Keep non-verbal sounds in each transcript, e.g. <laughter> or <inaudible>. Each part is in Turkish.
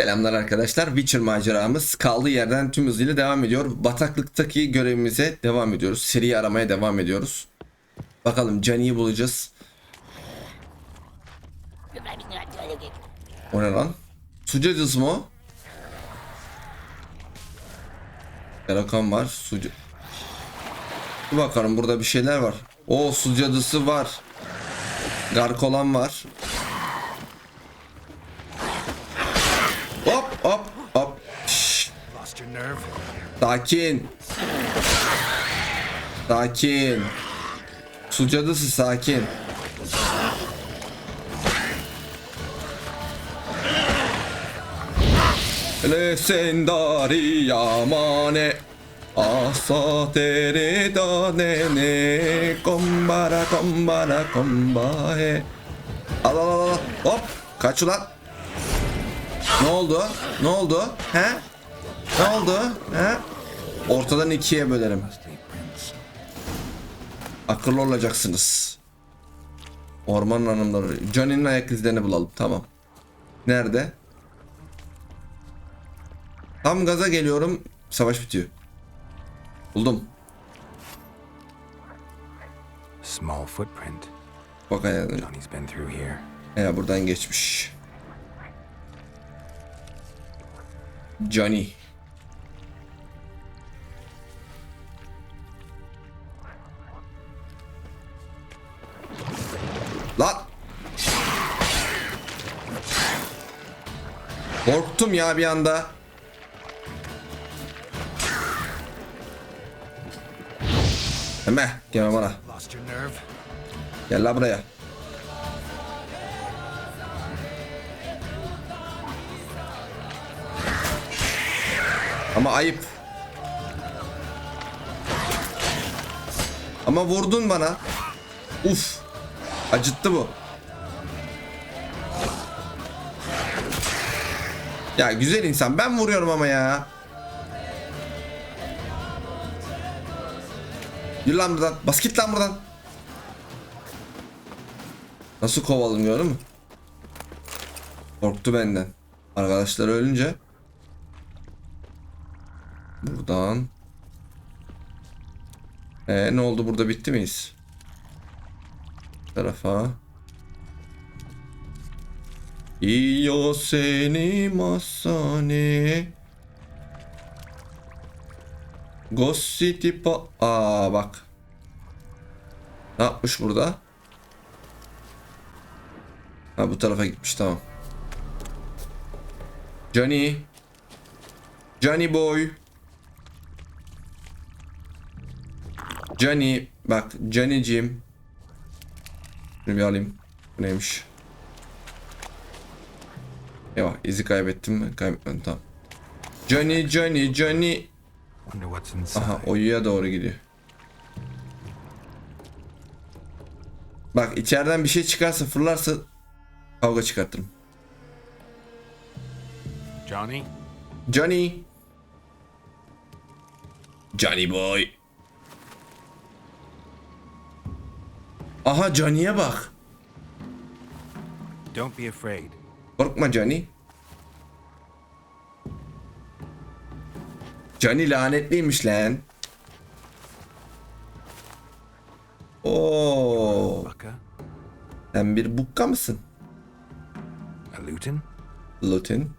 Selamlar arkadaşlar. Witcher maceramız kaldığı yerden tüm hızıyla devam ediyor. Bataklıktaki görevimize devam ediyoruz. Seriyi aramaya devam ediyoruz. Bakalım Johnny'yi bulacağız. O ne lan? Sucu cadısı mı o? Karakan var. Sucu... Bir bakalım burada bir şeyler var. O su cadısı var. Garkolan var. Hop hop hop. Şşş? Sakin. Sakin. Su cadısı sakin. Legendari yamane Asa tere da ne ne Kombara kombara kombahe Al al al al hop kaç ulan Ne oldu ne oldu he Ne oldu he Ortadan ikiye bölerim Akıllı olacaksınız Orman hanımları Johnny'nin ayak izlerini bulalım tamam Nerede Tam gaza geliyorum. Savaş bitiyor. Buldum. Small footprint. Bak ayağını. Johnny's been through here. Ya buradan geçmiş. Johnny. Lan. Korktum ya bir anda. Hemen gel bana. Gel la buraya. Ama ayıp. Ama vurdun bana. Uf. Acıttı bu. Ya güzel insan. Ben vuruyorum ama ya. Yürü lan buradan. Bas git lan buradan. Nasıl kovaladım gördün mü? Korktu benden. Arkadaşlar ölünce. Buradan. Ee, ne oldu burada bitti miyiz? Tarafa. Iyo seni masane. Ghost City. Aa bak. Ne yapmış burada? Ha bu tarafa gitmiş tamam. Johnny. Johnny boy. Johnny. Bak Johnny'cim. Şunu bir alayım. Bu neymiş? Eyvah izi kaybettim mi? Kaybetmedim tamam. Johnny Johnny Johnny. Wonder what's inside. Aha oyuya doğru gidiyor. Bak içeriden bir şey çıkarsa fırlarsa kavga çıkartırım. Johnny? Johnny. Johnny boy. Aha Johnny'ye bak. Don't be afraid. Korkma Johnny. Johnny lanetliymiş lan. Oo, sen bir bukka mısın? A lutin? Lutin.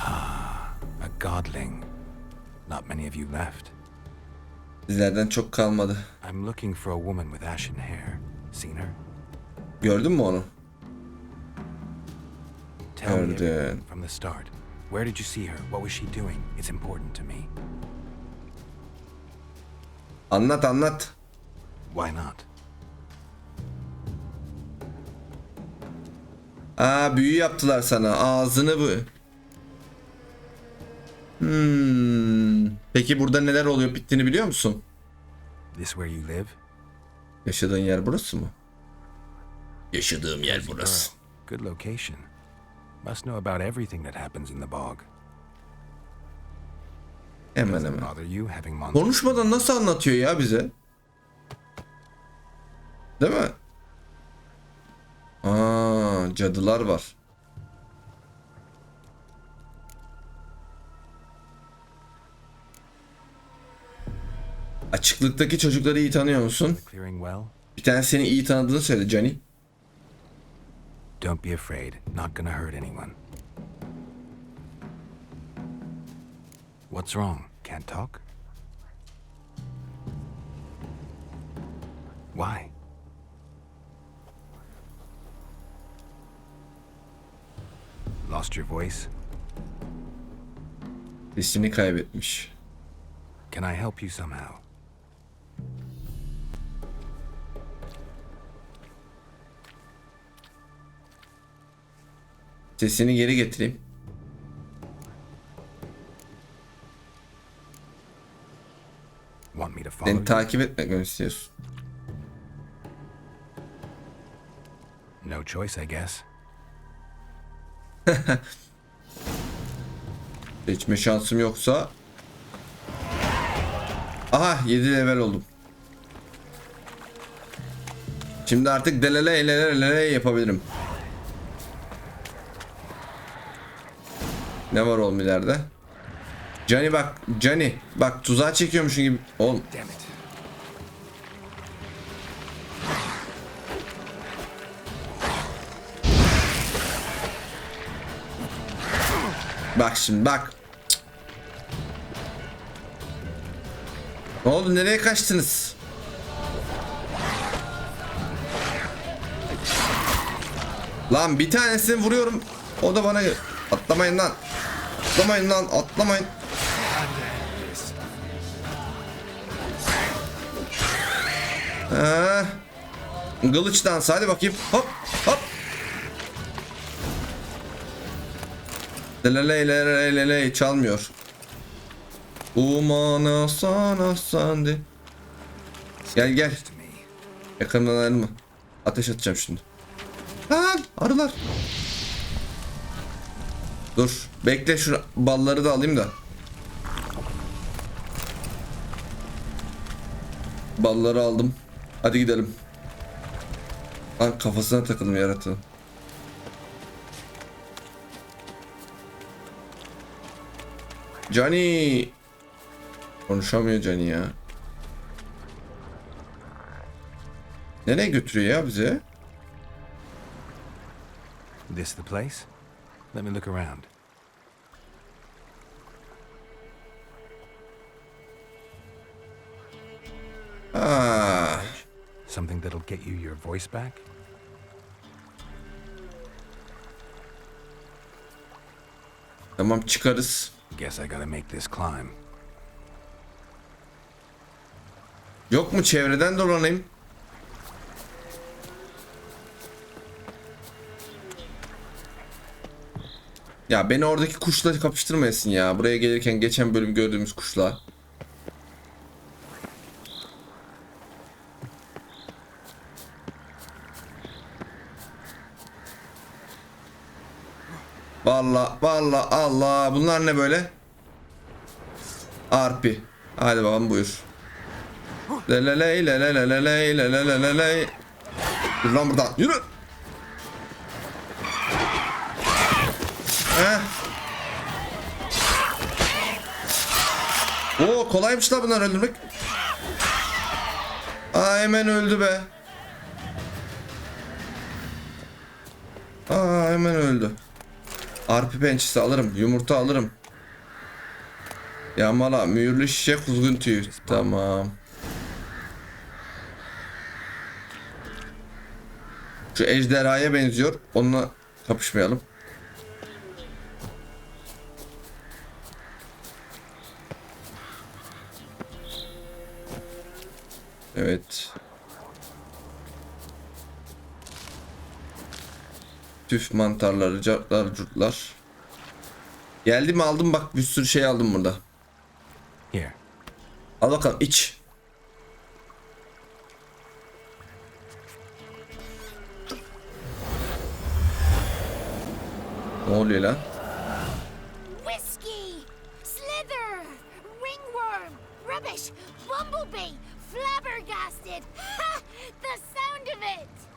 A godling. Not many of you left. Bizlerden çok kalmadı. I'm looking for a woman with ashen hair. Seen her? Gördün mü onu? Everything from the start. Where did you see her? What was she doing? It's important to me. Anlat anlat. Why not? Aa büyü yaptılar sana. Ağzını bu. Hmm. Peki burada neler oluyor bittiğini biliyor musun? This where you live? Yaşadığın yer burası mı? Yaşadığım yer burası. Good location. Must know about everything that happens in the bog. Hemen hemen. Konuşmadan nasıl anlatıyor ya bize? Değil mi? Aa, cadılar var. Açıklıktaki çocukları iyi tanıyor musun? Bir tane seni iyi tanıdığını söyle Johnny. Don't be afraid. Not gonna hurt anyone. What's wrong? Can't talk? Why? Lost your voice? Sesini kaybetmiş. Can I help you somehow? Sesini geri getireyim. Beni takip etmek mi istiyorsun? No choice, I guess. <laughs> Seçme şansım yoksa... Aha 7 level oldum. Şimdi artık delele elele elele yapabilirim. Ne var oğlum ileride? Johnny bak, Johnny bak tuzağa çekiyormuşsun gibi. Oğlum bak şimdi bak. Ne oldu nereye kaçtınız? Lan bir tanesini vuruyorum. O da bana atlamayın lan. Atlamayın lan atlamayın. Ha. Kılıç dansı hadi bakayım. Hop hop. Lelele lelele lelele çalmıyor. Umana sana sandi. Gel gel. Yakından ayrılma. Ateş atacağım şimdi. Lan arılar. Dur. Bekle şu balları da alayım da. Balları aldım. Hadi gidelim. Lan kafasına takıldım yaratığın. Johnny. Konuşamıyor Johnny ya. Nereye götürüyor ya bize? This the place? Let me look around. Ah, Something that'll get you your voice back? tamam çıkarız. Guess I gotta make this climb. Yok mu çevreden dolanayım? Ya beni oradaki kuşla kapıştırmayasın ya. Buraya gelirken geçen bölüm gördüğümüz kuşla. Valla valla Allah bunlar ne böyle? Arpi. Hadi bakalım buyur. Leleley leleleleley leleleleley. Yürü lan buradan yürü. Heh. Oo kolaymış la bunlar öldürmek. Aa hemen öldü be. Aa hemen öldü. Arpi pençesi alırım. Yumurta alırım. Yağmala, mühürlü şişe, kuzgun tüyü. Tamam. Şu ejderhaya benziyor. Onunla kapışmayalım. Evet. Tüf mantarları, cartlar, curtlar. Geldi mi aldım bak bir sürü şey aldım burada. Here. Al bakalım iç. Ne oluyor lan? Whiskey! Slither! Ringworm! Rubbish! Bumblebee! Flabbergasted! <laughs> Ha! The sound of it!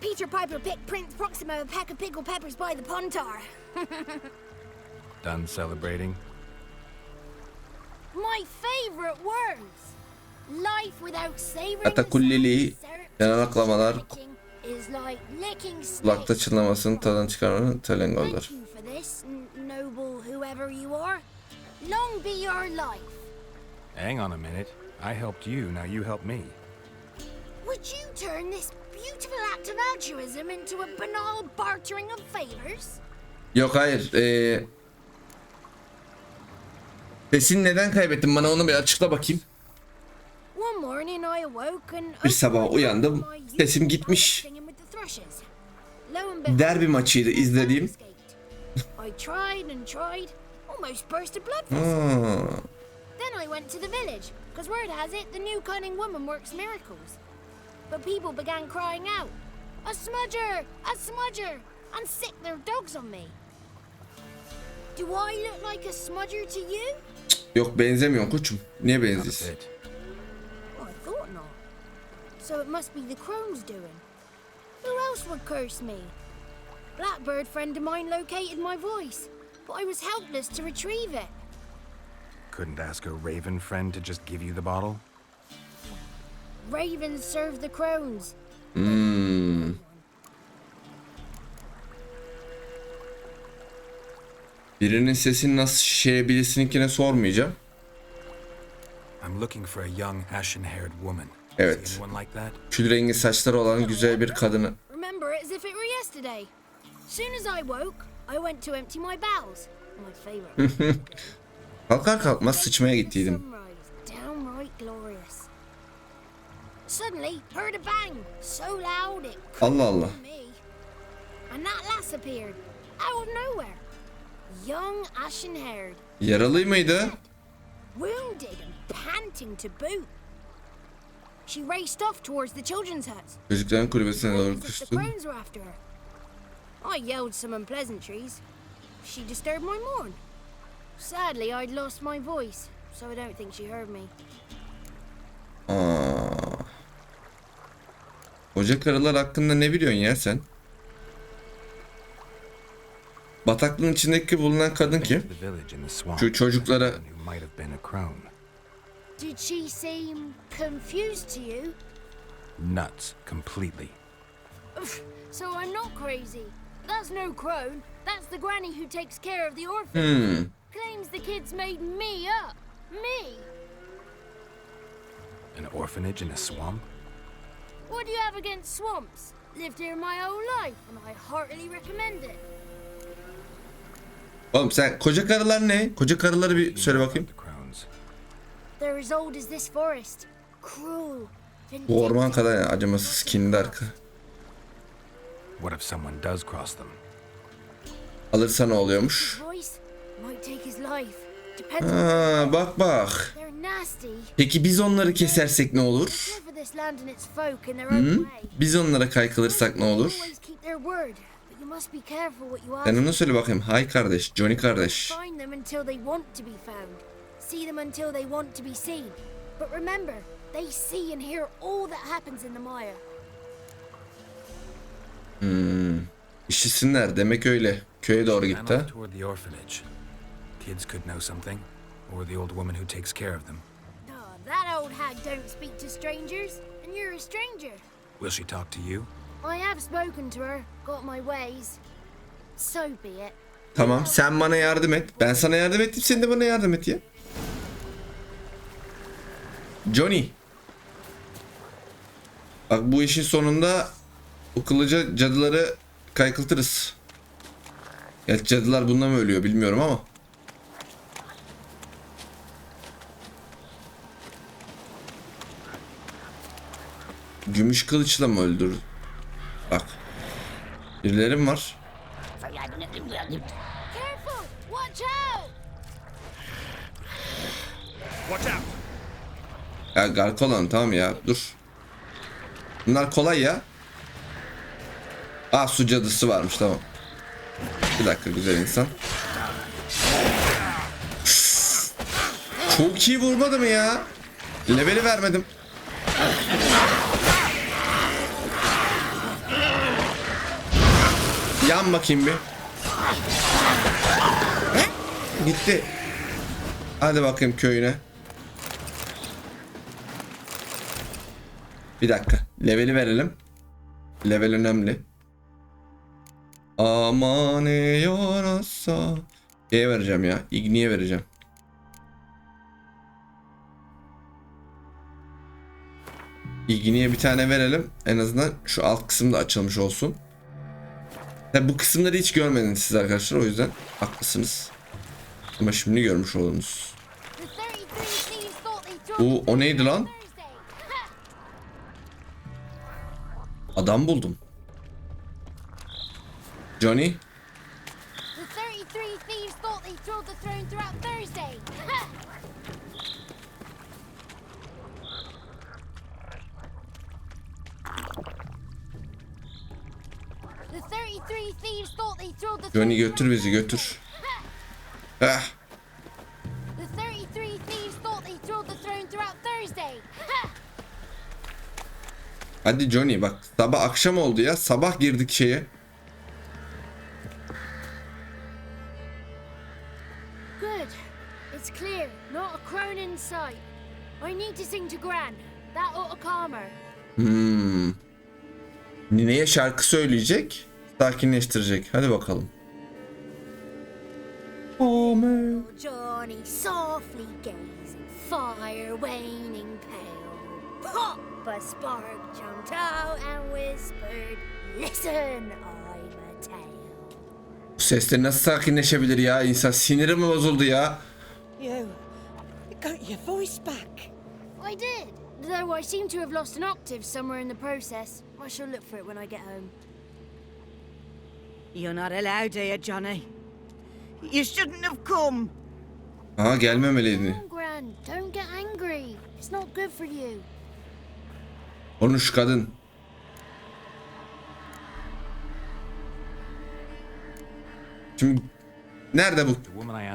Peter Piper picked Prince Proxima a pack of pickled peppers by the pontar. <laughs> Done celebrating? My favorite words! Life without savoring is like licking kulakta çınlamasının tadını çıkarmanın are. Long be your life. Hang on a minute. I helped you, now you help me. Would you turn this beautiful act of altruism into a banal bartering of favors? Yok hayır. Ee... Sesini neden kaybettin? Bana onu bir açıkla bakayım. One morning I awoke and Bir sabah uyandım, sesim gitmiş. Derbi maçıydı izlediğim. escaped. I tried and tried, almost burst a blood vessel. Then I went to the village, because word has it the new cunning woman works miracles. But people began crying out, A smudger! A smudger! And sick their dogs on me. Do I look like a smudger to you? Yok benzemiyorsun koçum. Niye Not a benziyorsun? bit. Oh, I thought not. So it must be the crone's doing. Who else would curse me? Blackbird friend of mine located my voice, but I was helpless to retrieve it. Couldn't ask a raven friend to just give you the bottle? Ravens serve the crones. Hmm. Birinin sesini nasıl şişeye birisininkine sormayacağım. I'm looking for a young, ashen-haired woman. Evet. See anyone like that? Kül rengi saçları olan güzel bir kadını. Remember it as if it were yesterday. Soon as I woke, I went to empty my bowels. My favorite. <laughs> Kalkar kalkmaz sıçmaya gittiydim. Sunrise, downright glorious. Suddenly, heard a bang, so loud it Allah me. And that lass appeared, out of nowhere. Young, ashen-haired, Yaralı mıydı? wounded and panting to boot. She raced off towards the children's huts, Çocukların kulübesine doğru the koştu. were after her. I yelled some unpleasantries. She disturbed my morn. Sadly, I'd lost my voice, so I don't think she heard me. Aa. Koca karılar hakkında ne biliyorsun ya sen? Bataklığın içindeki bulunan kadın kim? Şu çocuklara. Did she seem confused to you? Nuts, completely. So I'm not crazy. That's no crone. That's the granny who takes care of the orphan. hmm, Claims the kids made me up. Me. An orphanage in a swamp? What do you have against swamps? Lived here my whole life, and I heartily recommend it. Oğlum sen koca karılar ne? Koca karıları bir söyle bakayım. They're as old as this forest. Cruel. Bu orman kadar yani acımasız kindar. What if someone does cross them? Alırsa ne oluyormuş? Might take his life. Ha, bak bak. Peki biz onları kesersek ne olur? Way. Biz onlara kaykılırsak ne olur? Sen onu söyle bakayım. Hay kardeş, Johnny kardeş. Find them until they want to be found. See them until they want to be seen. But remember, they see and hear all that happens in the mire. İşitsinler demek öyle. Köye doğru gitti. Kids could know something. Or the old woman who takes care of them. Oh, that old hag don't speak to strangers, and you're a stranger. Will she talk to you? I have spoken to her, got my ways. So be it. Tamam sen bana yardım et. Ben sana yardım ettim sen de bana yardım et ya. Johnny. Bak bu işin sonunda o kılıca cadıları kaykıltırız. Gerçi cadılar bununla mı ölüyor bilmiyorum ama. Gümüş kılıçla mı öldür? Bak. Birilerim var. Ya Garkolan tamam ya dur. Bunlar kolay ya. Aa su cadısı varmış tamam. Bir dakika güzel insan. Çok iyi vurmadı mı ya? Leveli vermedim. Yan bakayım bir. Gitti. Hadi bakayım köyüne. Bir dakika. Leveli verelim. Level önemli. Aman yarasa. Şeye vereceğim ya. Igni'ye vereceğim. Igni'ye bir tane verelim. En azından şu alt kısım da açılmış olsun. Tabi bu kısımları hiç görmediniz siz arkadaşlar. O yüzden haklısınız. Ama şimdi görmüş oldunuz. The 33 thieves thought they dropped Bu o neydi lan? Adam buldum. Johnny. Johnny götür bizi götür. Ah. The 33 thieves thought they drove the throne throughout Thursday. Ha! Hadi Johnny bak sabah akşam oldu ya. Sabah girdik şeye. Good. It's clear. Not a crone in sight. I need to sing to Gran. That ought to calm her. Hmm. Nineye şarkı söyleyecek. Sakinleştirecek. Hadi bakalım. Johnny softly gazing, fire waning pale. Pop! A spark jumped out and whispered, Listen, I'm a tale. Bu sesle nasıl sakinleşebilir ya? İnsan siniri mi bozuldu ya? You got your voice back. I did, though I seem to have lost an octave somewhere in the process. I shall look for it when I get home. You're not allowed here, Johnny. You shouldn't have come. Aha gelmemeliydi. Come on, Gran, don't get angry. It's not good for you. Konuş kadın. Şimdi nerede bu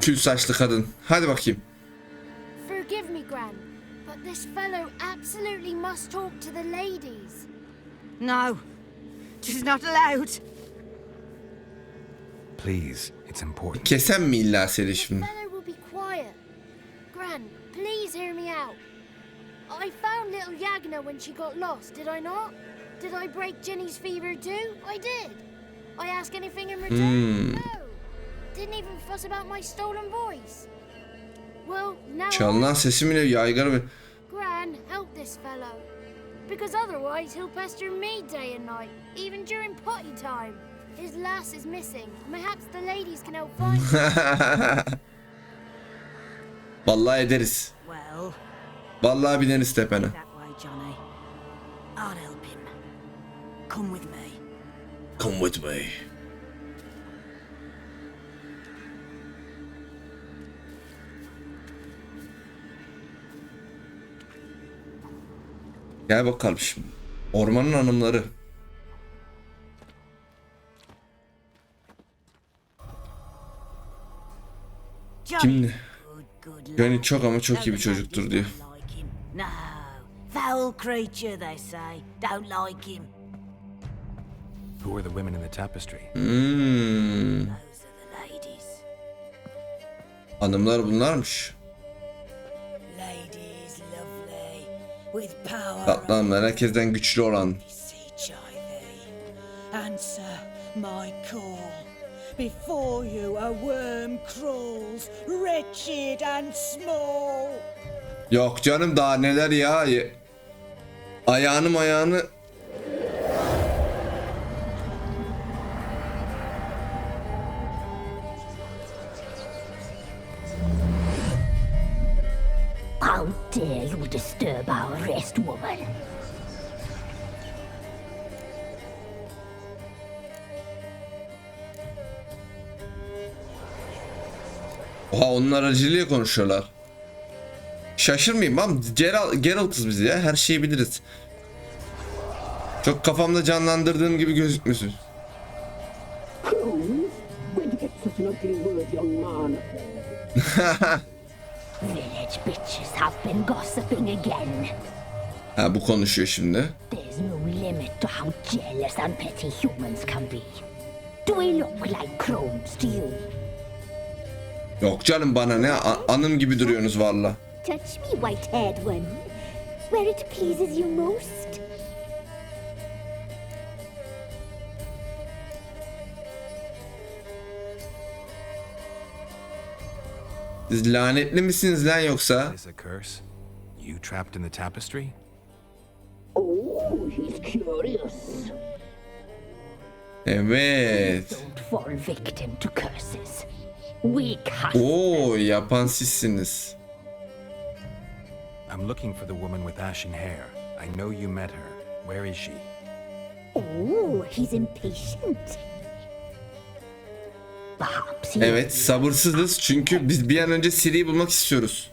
kül saçlı kadın? Hadi bakayım. Forgive me, Gran, but this fellow absolutely must talk to the ladies. No, she's not allowed. Please, it's important. Kesem mi illa seni şimdi? Please hear me out. I found little Yagna when she got lost, did I not? Did I break Jenny's fever too? I did. I ask anything in return? No. Didn't even fuss about my stolen voice. Well, now Çalınan I- sesim bile yaygara bir... Gran, help this fellow. Because otherwise he'll pester me day and night, even during potty time. His lass is missing. Perhaps the ladies can help find <laughs> her. Vallahi ederiz. Vallahi bineriz tepene. Come with me. Come with me. Gel bakalım şimdi. Ormanın hanımları. Şimdi Lad. çok ama çok iyi bir çocuktur diyor. foul creature they say. Don't like him. Who are the women in the tapestry? Hmm. Hanımlar bunlarmış. Tatlı hanımlar herkesten güçlü olan. Answer my call. Before you a worm crawls, wretched and small. Yok canım daha neler ya. Ayağını ayağını onun aracılığıyla konuşuyorlar. Şaşırmayayım am Geralt, Geralt'ız biz ya her şeyi biliriz. Çok kafamda canlandırdığım gibi gözükmüyorsun. <laughs> Ha bu konuşuyor şimdi. Do we look like crones to you? Yok canım bana ne anım gibi duruyorsunuz valla. Touch me, white-haired one. Where it pleases you most. Siz lanetli misiniz lan yoksa? Is a curse? You trapped in the tapestry? Oh, he's curious. Evet. Don't fall victim to curses. Weak. Oo yapan sizsiniz. I'm looking for the woman with ashen hair. I know you met her. Where is she? Oh, he's impatient. Evet sabırsızız çünkü biz bir an önce Siri'yi bulmak istiyoruz.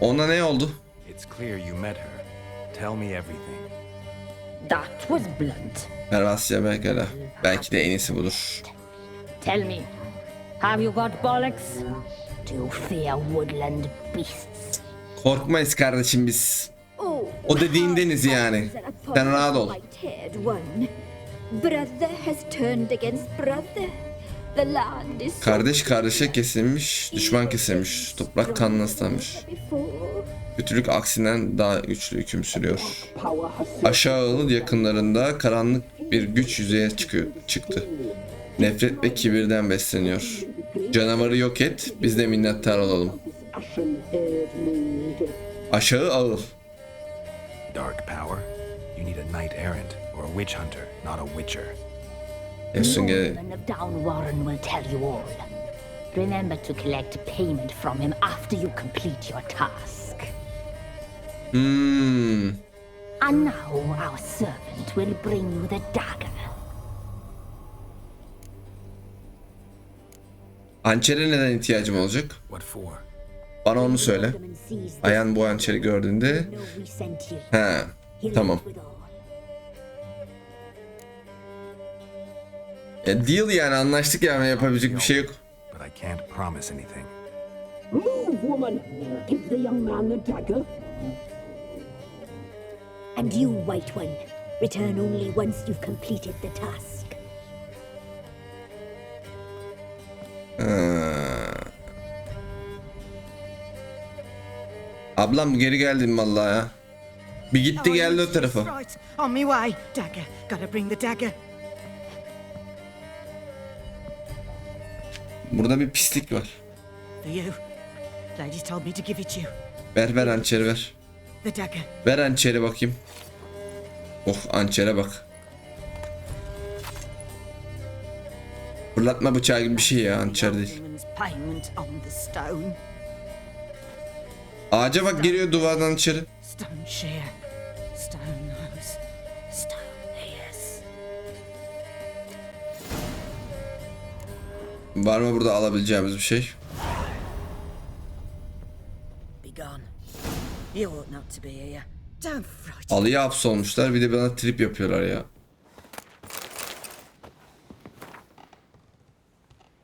Ona ne oldu? It's clear you met her. Tell me everything. That was blunt. Pervasya Belgala. Belki de en iyisi budur. Tell me, have you got bollocks? Do you fear woodland beasts? Korkmayız kardeşim biz. Oh, O dediğindeniz yani. Sen rahat ol. White-haired one. Brother has turned against brother. The land is so Kardeş kardeşe kesilmiş, düşman kesilmiş, toprak kanla ıslanmış. Kötülük aksinden daha güçlü hüküm sürüyor. Aşağı yakınlarında karanlık bir güç yüzeye çıkıyor, çıktı. Nefret ve kibirden besleniyor. Canavarı yok et, biz de minnettar olalım. Aşağı ağıl. Dark power? You need a knight errant or a witch hunter, not a witcher. Efsun gel. Norman of Down Warren will tell you all. Remember to collect payment from him after you complete your task. Hmm. And now our servant will bring you the dagger. Hançere neden ihtiyacım olacak? What for? Bana onu söyle. Ayan bu hançeri gördüğünde. He. Tamam. E, deal yani anlaştık yani yapabilecek bir şey yok. But I can't promise anything. Move, woman! Give the young man the dagger. And you, White One, return only once you've completed the task. Ablam geri geldim vallahi ya. Bir gitti geldi o tarafa. On my way. Dagger. Gotta bring the dagger. Burada bir pislik var. For you. Lady told me to give it you. Ver ver hançeri ver. Ver hançeri bakayım. Oh hançere bak. Fırlatma bıçağı gibi bir şey ya hançer değil. Ağaca bak giriyor duvardan içeri. Var mı burada alabileceğimiz bir şey? You ought not to be here. Don't frighten Alıya hapsolmuşlar bir de bana trip yapıyorlar ya.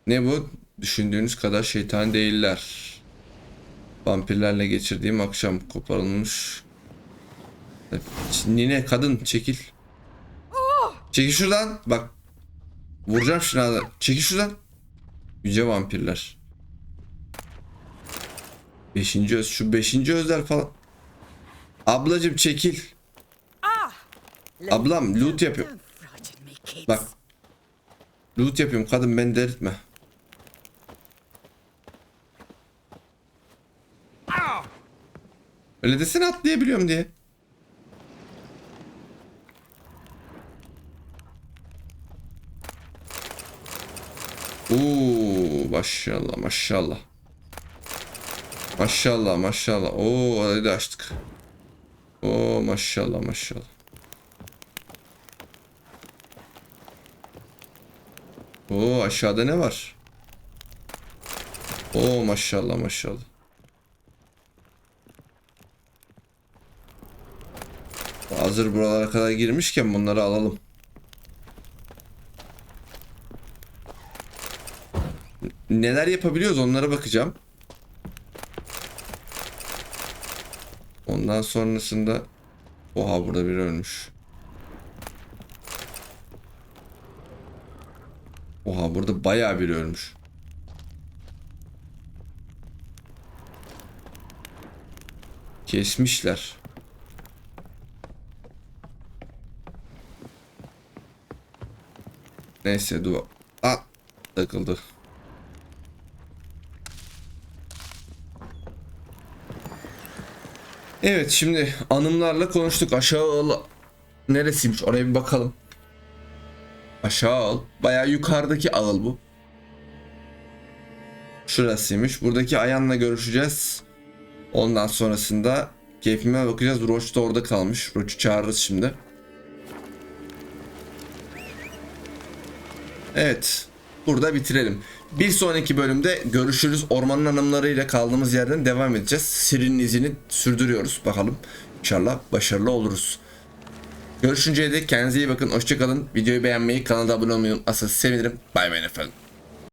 Ne bu? Düşündüğünüz kadar şeytan değiller. Vampirlerle geçirdiğim akşam koparılmış. Nine kadın çekil. Çekil şuradan. Bak. Vuracağım şuna. da. Çekil şuradan. Yüce vampirler. Beşinci öz. Şu beşinci özler falan. Ablacım çekil. Ablam loot yapıyor. Don't frighten me, kids. Bak. Loot yapıyorum kadın beni delirtme. Öyle desene atlayabiliyorum diye. Oo maşallah maşallah. Maşallah maşallah. Oo orayı da açtık. Oo maşallah maşallah. Oo aşağıda ne var? Oo maşallah maşallah. Hazır buralara kadar girmişken bunları alalım. Neler yapabiliyoruz onlara bakacağım. Ondan sonrasında Oha burada biri ölmüş. Oha burada bayağı biri ölmüş. Kesmişler. Neyse dur. Aa, takıldı. Evet şimdi anımlarla konuştuk. Aşağı al neresiymiş oraya bir bakalım. Aşağı al. Bayağı yukarıdaki ağıl bu. Şurasıymış. Buradaki Ayan'la görüşeceğiz. Ondan sonrasında keyfime bakacağız. Roach da orada kalmış. Roach'u çağırırız şimdi. Evet. Burada bitirelim. Bir sonraki bölümde görüşürüz. Ormanın hanımlarıyla kaldığımız yerden devam edeceğiz. Siri'nin izini sürdürüyoruz. Bakalım. İnşallah başarılı oluruz. Görüşünceye dek kendinize iyi bakın. Hoşçakalın. Videoyu beğenmeyi, kanala abone olmayı unutmazsanız sevinirim. Bay bay efendim.